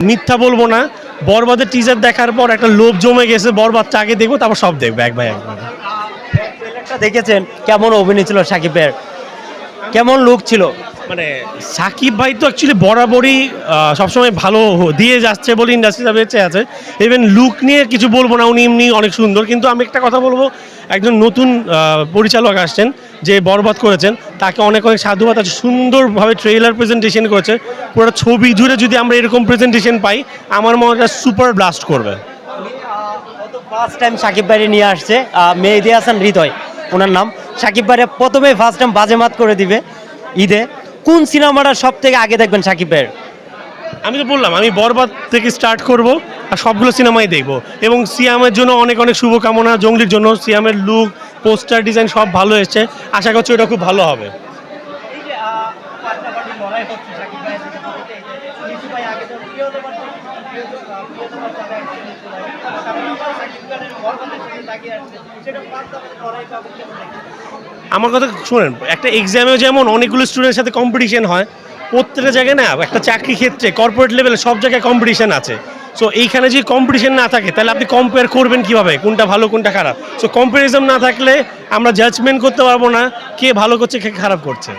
মিথ্যা বলব না। বরবাদের টিজার দেখার পর একটা লোভ জমে গেছে বরবাদটা আগে দেখব তারপর সব দেখব এক ভাই একবার দেখেছেন? কেমন অভিনয় ছিল সাকিবের? কেমন লুক ছিল? মানে সাকিব ভাই তো অ্যাকচুয়ালি বরাবরই আহ, সবসময় ভালো দিয়ে যাচ্ছে বলে ইন্ডাস্ট্রিটা বেঁচে আছে। ইভেন লুক নিয়ে কিছু বলব না উনি এমনি অনেক সুন্দর। কিন্তু আমি একটা কথা বলব একজন নতুন পরিচালক আসছেন যে বরবাদ করেছেন, তাকে অনেক অনেক সাধুবাদ আছে, সুন্দরভাবে ট্রেলার প্রেজেন্টেশন করেছে। পুরো ছবি জুড়ে যদি আমরা এরকম প্রেজেন্টেশন পাই, আমার মনে হয় সুপার ব্লাস্ট করবে। ফার্স্ট টাইম সাকিব ভাইরে নিয়ে আসছে মেহেদি হাসান হৃদয়, ওনার নাম। সাকিব ভাইরে প্রথমে ফার্স্ট টাইম বাজে বাজেমাত করে দিবে ঈদে। কোন সিনেমাটা সব থেকে আগে দেখবেন সাকিব ভাইয়ের? আমি তো বললাম, আমি বরবাদ থেকে স্টার্ট করব আর সবগুলো সিনেমাই দেখব। এবং সিয়ামের জন্য অনেক অনেক শুভকামনা, জঙ্গলির জন্য। সিয়ামের লুক পোস্টার ডিজাইন সব ভালো এসছে। আশা করছি ওটা খুব ভালো হবে। আমার কথা শুনেন, একটা এক্সামেও যেমন অনেকগুলো স্টুডেন্টের সাথে কম্পিটিশন হয় প্রত্যেকটা জায়গায় না, একটা চাকরি ক্ষেত্রে কর্পোরেট লেভেলে সব জায়গায় কম্পিটিশান আছে। সো এইখানে যদি কম্পিটিশন না থাকে, তাহলে আপনি কম্পেয়ার করবেন কীভাবে? কোনটা ভালো, কোনটা খারাপ? সো কম্পারিজম না থাকলে আমরা জাজমেন্ট করতে পারব না, কে ভালো করছে, কে খারাপ করছে।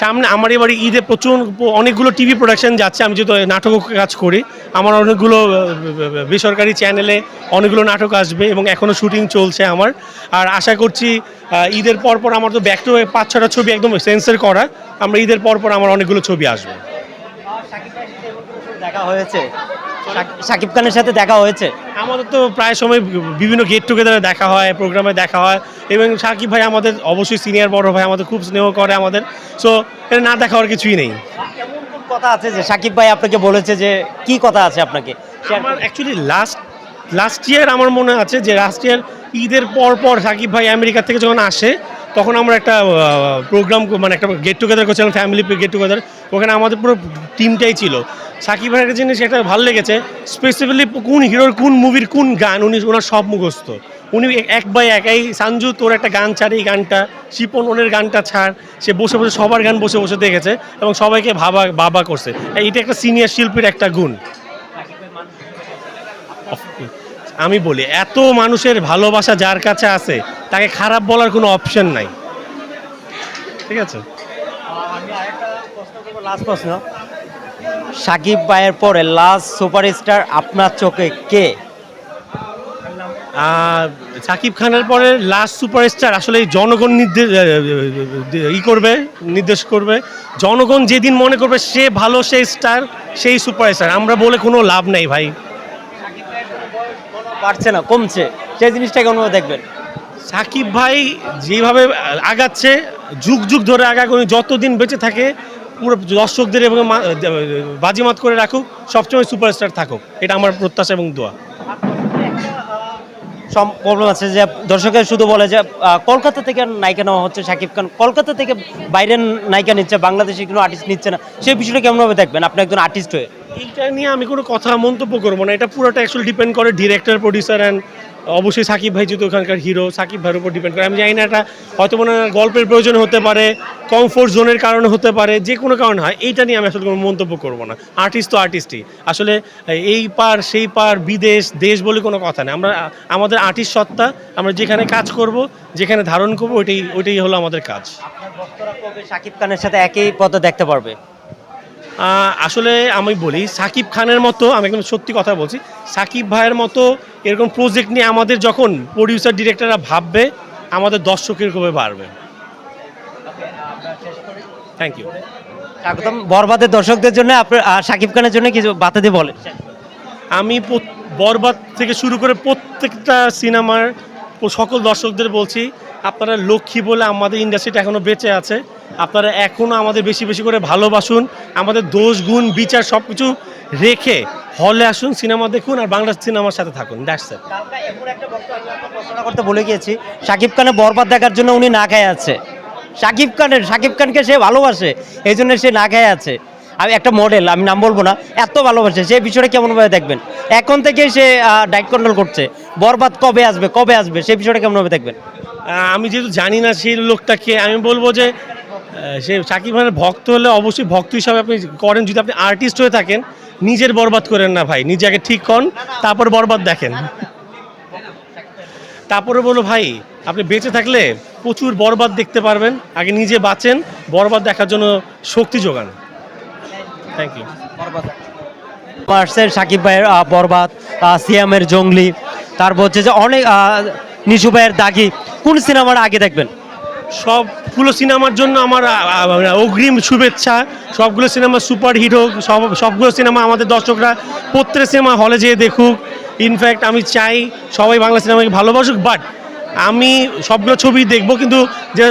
সামনে আমার এবারে ঈদে প্রচুর অনেকগুলো টিভি প্রোডাকশন যাচ্ছে, আমি যেহেতু নাটক কাজ করি, আমার অনেকগুলো বেসরকারি চ্যানেলে অনেকগুলো নাটক আসবে এবং এখনও শুটিং চলছে আমার। আর আশা করছি ঈদের পর পর আমার তো ব্যক্ত টু পাঁচ ছটা ছবি একদম সেন্সার করা, আমরা ঈদের পরপর পর আমার অনেকগুলো ছবি আসবে। দেখা হয়েছে? সাকিব খানের সাথে দেখা হয়েছে? আমাদের তো প্রায় সময় বিভিন্ন গেট টুগেদারে দেখা হয় প্রোগ্রামে দেখা হয় এবং সাকিব ভাই আমাদের অবশ্যই সিনিয়র বড় ভাই আমাদের খুব স্নেহ করে আমাদের সো এটা না দেখা হওয়ার কিছুই নেই। কথা আছে যে সাকিব ভাই আপনাকে বলেছে যে কি কথা আছে আপনাকে? আমার অ্যাকচুয়ালি লাস্ট লাস্ট ইয়ার আমার মনে আছে যে লাস্ট ইয়ার ঈদের পর পর সাকিব ভাই আমেরিকা থেকে যখন আসে তখন আমরা একটা প্রোগ্রাম মানে একটা গেট টুগেদার করছিলাম ফ্যামিলি গেট টুগেদার ওখানে আমাদের পুরো টিমটাই ছিল। সাকিব ভাইয়ের জিনিস একটা ভালো লেগেছে স্পেসিফিকলি কোন হিরোর কোন মুভির কোন গান উনি ওনার সব মুখস্থ। উনি এক বাই একাই সানজু তোর একটা গান ছাড় এই গানটা শিপন ওনের গানটা ছাড় সে বসে বসে সবার গান বসে বসে দেখেছে এবং সবাইকে ভাবা বাবা করছে। এইটা একটা সিনিয়র শিল্পীর একটা গুণ। আমি বলি এত মানুষের ভালোবাসা যার কাছে আছে তাকে খারাপ বলার কোনো অপশন নাই। ঠিক আছে? লাস্ট প্রশ্ন। সাকিব ভাইয়ের পরে লাস্ট সুপারস্টার আপনার চোখে কে? সাকিব খানের পরে লাস্ট সুপারস্টার আসলে জনগণ নির্দেশ ই করবে নির্দেশ করবে। জনগণ যেদিন মনে করবে সে ভালো সে স্টার সেই সুপারস্টার আমরা বলে কোনো লাভ নাই ভাই। পারছে না কমছে। সেই জিনিসটাকে অনুভব দেখবেন। সাকিব ভাই যেভাবে আগাচ্ছে যুগ যুগ ধরে আগাক উনি যতদিন বেঁচে থাকে পুরো দর্শকদের এবং বাজিমাত করে রাখুক সবসময় সুপারস্টার থাকুক। এটা আমার প্রত্যাশা এবং দোয়া। সব প্রবলেম আছে যে দর্শকের শুধু বলে যে কলকাতা থেকে নায়িকা নেওয়া হচ্ছে সাকিব খান। কলকাতা থেকে বাইরের নায়িকা নিচ্ছে বাংলাদেশে কোনো আর্টিস্ট নিচ্ছে না। সেই বিষয়টা কেমনভাবে দেখবেন? আপনি একজন আর্টিস্ট হয়ে। এইটা নিয়ে আমি কোনো কথা মন্তব্য করব না। এটা পুরোটা অ্যাকচুয়ালি ডিপেন্ড করে ডিরেক্টর প্রডিউসার অ্যান্ড অবশ্যই সাকিব ভাই যেহেতু ওখানকার হিরো সাকিব ভাইয়ের উপর ডিপেন্ড করে। আমি জানি না এটা হয়তো মনে হয় গল্পের প্রয়োজন হতে পারে কমফোর্ট জোনের কারণে হতে পারে, যে কোনো কারণে হয়, এইটা নিয়ে আমি আসলে কোনো মন্তব্য করব না। আর্টিস্ট তো আর্টিস্টই আসলে এই পার, সেই পার, বিদেশ, দেশ বলে কোনো কথা নেই। আমরা, আমাদের আর্টিস্ট সত্তা, আমরা যেখানে কাজ করব, যেখানে ধারণ করব, ওইটাই ওইটাই হলো আমাদের কাজ। সাকিব খানের সাথে একই পথে দেখতে পারবে। আসলে আমি বলি সাকিব খানের মতো আমি একদম সত্যি কথা বলছি সাকিব ভাইয়ের মতো এরকম প্রজেক্ট নিয়ে আমাদের যখন প্রডিউসার ডিরেক্টররা ভাববে আমাদের দর্শকের কবে বাড়বে। থ্যাংক ইউ একদম বরবাদের দর্শকদের জন্য আপনার সাকিব খানের জন্য কিছু বাতাদি বলে আমি বরবাদ থেকে শুরু করে প্রত্যেকটা সিনেমার সকল দর্শকদের বলছি আপনারা লক্ষ্মী বলে আমাদের ইন্ডাস্ট্রিটা এখনও বেঁচে আছে। আপনারা এখনও আমাদের বেশি বেশি করে ভালোবাসুন, আমাদের দোষ, গুণ, বিচার সব কিছু রেখে হলে আসুন, সিনেমা দেখুন আর বাংলা সিনেমার সাথে থাকুন। করতে ভুলে গিয়েছি। সাকিব খানের বরবাদ দেখার জন্য উনি না খায় আছে। সাকিব খানের সাকিব খানকে সে ভালোবাসে, এই জন্য সে না খায় আছে। আমি একটা মডেল আমি নাম বলব না, এত ভালোবাসে, সে বিষয়টা কেমনভাবে দেখবেন? এখন থেকে সে ডাইট কন্ট্রোল করছে। বরবাদ কবে আসবে কবে আসবে সেই বিষয়টা কেমনভাবে দেখবেন? আমি যেহেতু জানি না সেই লোকটাকে, আমি বলব যে সে সাকিব খানের ভক্ত হলে অবশ্যই ভক্ত হিসাবে আপনি করেন, যদি আপনি আর্টিস্ট হয়ে থাকেন, নিজের বরবাদ করেন না ভাই, নিজে আগে ঠিক করেন, তারপর বরবাদ দেখেন। তারপরে বলো ভাই, আপনি বেঁচে থাকলে প্রচুর বরবাদ দেখতে পারবেন, আগে নিজে বাঁচেন, বরবাদ দেখার জন্য শক্তি যোগান। থ্যাংক ইউ আসছে সাকিব ভাইয়ের বরবাদ সিয়ামের জঙ্গলি। তারপর হচ্ছে যে অনেক নিশু ভাইয়ের দাগি। কোন সিনেমার আগে দেখবেন? সবগুলো সিনেমার জন্য আমার আ, অগ্রিম শুভেচ্ছা। সবগুলো সিনেমা সুপার হিট হোক সব সবগুলো সিনেমা আমাদের দর্শকরা প্রত্যেক সিনেমা হলে যেয়ে দেখুক। ইনফ্যাক্ট আমি চাই সবাই বাংলা সিনেমাকে ভালোবাসুক বাট আমি সবগুলো ছবি দেখব কিন্তু যে